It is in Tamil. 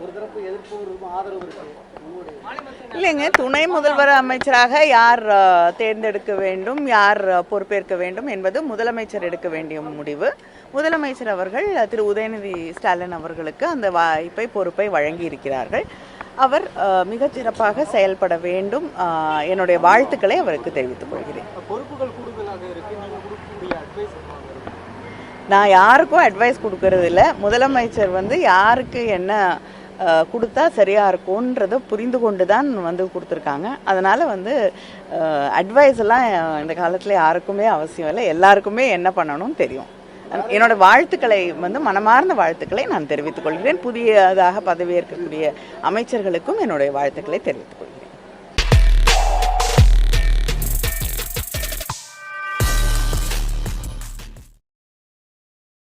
ஒரு தரப்பு எதிர்ப்பு ஒரு ஆதரவு இருக்கு. உங்களுடைய இல்லைங்க துணை முதல்வர் அமைச்சராக யார் தேர்ந்தெடுக்க வேண்டும் யார் பொறுப்பேற்க வேண்டும் என்பது முதலமைச்சர் எடுக்க வேண்டிய முடிவு. முதலமைச்சர் அவர்கள் திரு உதயநிதி ஸ்டாலின் அவர்களுக்கு அந்த வாய்ப்பை பொறுப்பை வழங்கி இருக்கிறார்கள் அவர் அஹ், மிகச் சிறப்பாக செயல்பட வேண்டும். என்னுடைய வாழ்த்துக்களை அவருக்கு தெரிவித்துக் கொள்கிறேன். நான் யாருக்கும் அட்வைஸ் கொடுக்கறது இல்லை முதலமைச்சர் வந்து யாருக்கு என்ன கொடுத்தா சரியாக இருக்கும்ன்றதை புரிந்து கொண்டு தான் வந்து கொடுத்துருக்காங்க. அதனால் வந்து அட்வைஸ் எல்லாம் இந்த காலத்தில் யாருக்குமே அவசியம் இல்லை. எல்லாருக்குமே என்ன பண்ணணும்னு தெரியும். என்னோட வாழ்த்துக்களை வந்து மனமார்ந்த வாழ்த்துக்களை நான் தெரிவித்துக் கொள்கிறேன். புதியதாக பதவியேற்கக்கூடிய அமைச்சர்களுக்கும் என்னுடைய வாழ்த்துக்களை தெரிவித்துக்